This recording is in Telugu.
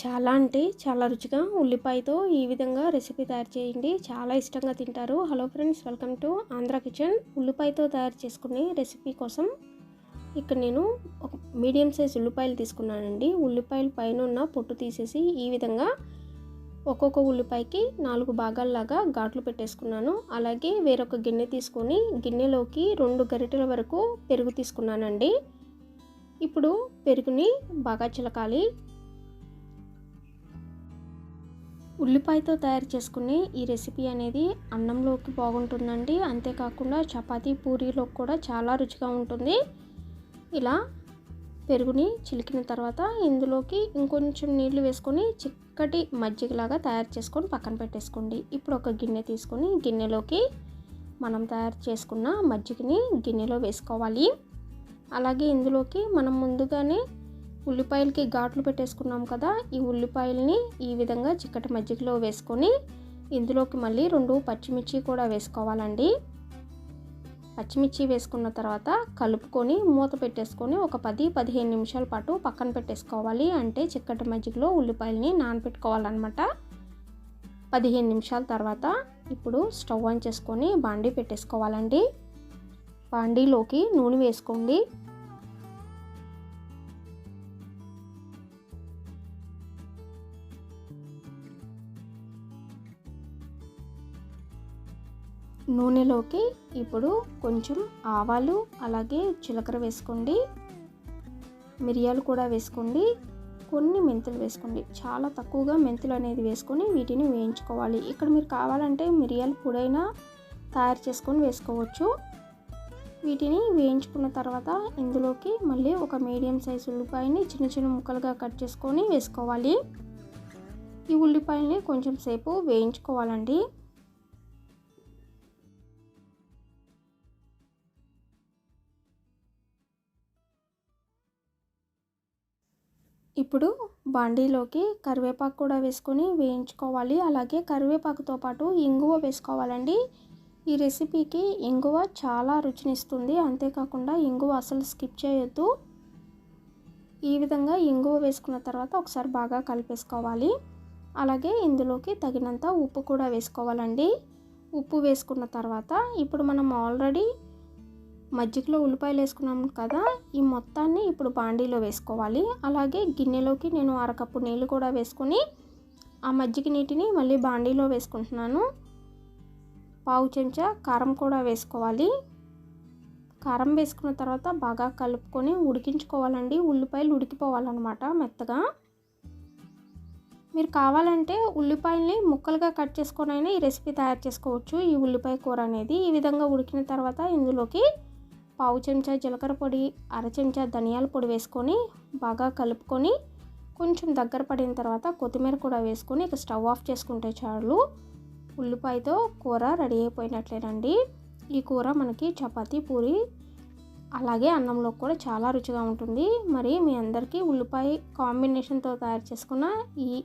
చాలా అంటే చాలా రుచిగా ఉల్లిపాయతో ఈ విధంగా రెసిపీ తయారు చేయండి. చాలా ఇష్టంగా తింటారు. Hello friends welcome to Andhra kitchen ఉల్లిపాయతో తయారు చేసుకునే రెసిపీ కోసం ఇక్కడ నేను ఒక మీడియం సైజ్ ఉల్లిపాయలు తీసుకున్నానండి. ఉల్లిపాయల పైన ఉన్న పొట్టు తీసేసి ఈ విధంగా ఒక్కొక్క ఉల్లిపాయకి నాలుగు భాగాల్లాగా ఘాట్లు పెట్టేసుకున్నాను. అలాగే వేరొక గిన్నె తీసుకొని గిన్నెలోకి రెండు గరిటెల వరకు పెరుగు తీసుకున్నానండి. ఇప్పుడు పెరుగుని బాగా చిలకాలి. ఉల్లిపాయతో తయారు చేసుకునే ఈ రెసిపీ అనేది అన్నంలోకి బాగుంటుందండి. అంతేకాకుండా చపాతీ పూరీలోకి కూడా చాలా రుచిగా ఉంటుంది. ఇలా పెరుగుని చిలికిన తర్వాత ఇందులోకి ఇంకొంచెం నీళ్ళు వేసుకొని చిక్కటి మజ్జిగలాగా తయారు చేసుకొని పక్కన పెట్టేసుకోండి. ఇప్పుడు ఒక గిన్నె తీసుకొని గిన్నెలోకి మనం తయారు చేసుకున్న మజ్జిగని గిన్నెలో వేసుకోవాలి. అలాగే ఇందులోకి మనం ముందుగానే ఉల్లిపాయలకి ఘాట్లు పెట్టేసుకున్నాం కదా ఈ ఉల్లిపాయల్ని ఈ విధంగా చిక్కటి మజ్జిగలో వేసుకొని ఇందులోకి మళ్ళీ రెండు పచ్చిమిర్చి కూడా వేసుకోవాలండి. పచ్చిమిర్చి వేసుకున్న తర్వాత కలుపుకొని మూత పెట్టేసుకొని ఒక పది పదిహేను నిమిషాల పాటు పక్కన పెట్టేసుకోవాలి. అంటే చిక్కటి మజ్జిగలో ఉల్లిపాయలని నానబెట్టుకోవాలన్నమాట పదిహేను నిమిషాల తర్వాత ఇప్పుడు స్టవ్ ఆన్ చేసుకొని బాండీ పెట్టేసుకోవాలండి. బాండీలోకి నూనె వేసుకోండి. నూనెలోకి ఇప్పుడు కొంచెం ఆవాలు అలాగే జీలకర్ర వేసుకోండి. మిరియాలు కూడా వేసుకోండి. కొన్ని మెంతులు వేసుకోండి. చాలా తక్కువగా మెంతులు అనేది వేసుకొని వీటిని వేయించుకోవాలి. ఇక్కడ మీరు కావాలంటే మిరియాలు పొడైనా తయారు చేసుకొని వేసుకోవచ్చు. వీటిని వేయించుకున్న తర్వాత ఇందులోకి మళ్ళీ ఒక మీడియం సైజు ఉల్లిపాయని చిన్న చిన్న ముక్కలుగా కట్ చేసుకొని వేసుకోవాలి. ఈ ఉల్లిపాయని కొంచెం సేపు వేయించుకోవాలండి. ఇప్పుడు బాండీలోకి కరివేపాకు కూడా వేసుకొని వేయించుకోవాలి. అలాగే కరివేపాకుతో పాటు ఇంగువ వేసుకోవాలండి. ఈ రెసిపీకి ఇంగువ చాలా రుచినిస్తుంది. అంతేకాకుండా ఇంగువ అసలు స్కిప్ చేయొద్దు. ఈ విధంగా ఇంగువ వేసుకున్న తర్వాత ఒకసారి బాగా కలిపేసుకోవాలి. అలాగే ఇందులోకి తగినంత ఉప్పు కూడా వేసుకోవాలండి. ఉప్పు వేసుకున్న తర్వాత ఇప్పుడు మనం ఆల్రెడీ మజ్జిగలో ఉల్లిపాయలు వేసుకున్నాం కదా ఈ మొత్తాన్ని ఇప్పుడు బాండీలో వేసుకోవాలి. అలాగే గిన్నెలోకి నేను అరకప్పు నీళ్ళు కూడా వేసుకొని ఆ మజ్జిగ నీటిని మళ్ళీ బాండీలో వేసుకుంటున్నాను. పావు చెంచా కారం కూడా వేసుకోవాలి. కారం వేసుకున్న తర్వాత బాగా కలుపుకొని ఉడికించుకోవాలండి. ఉల్లిపాయలు ఉడికిపోవాలన్నమాట మెత్తగా. మీరు కావాలంటే ఉల్లిపాయల్ని ముక్కలుగా కట్ చేసుకొని అయినా ఈ రెసిపీ తయారు చేసుకోవచ్చు. ఈ ఉల్లిపాయ కూర అనేది ఈ విధంగా ఉడికిన తర్వాత ఇందులోకి పావు చెంచా జీలకర్ర పొడి అర చెంచా ధనియాల పొడి వేసుకొని బాగా కలుపుకొని కొంచెం దగ్గర పడిన తర్వాత కొత్తిమీర కూడా వేసుకొని ఇక స్టవ్ ఆఫ్ చేసుకుంటే చాలు. ఉల్లిపాయతో కూర రెడీ అయిపోయినట్లేనండి. ఈ కూర మనకి చపాతి పూరి అలాగే అన్నంలో కూడా చాలా రుచిగా ఉంటుంది. మరి మీ అందరికీ ఉల్లిపాయ కాంబినేషన్తో తయారు చేసుకున్న ఈ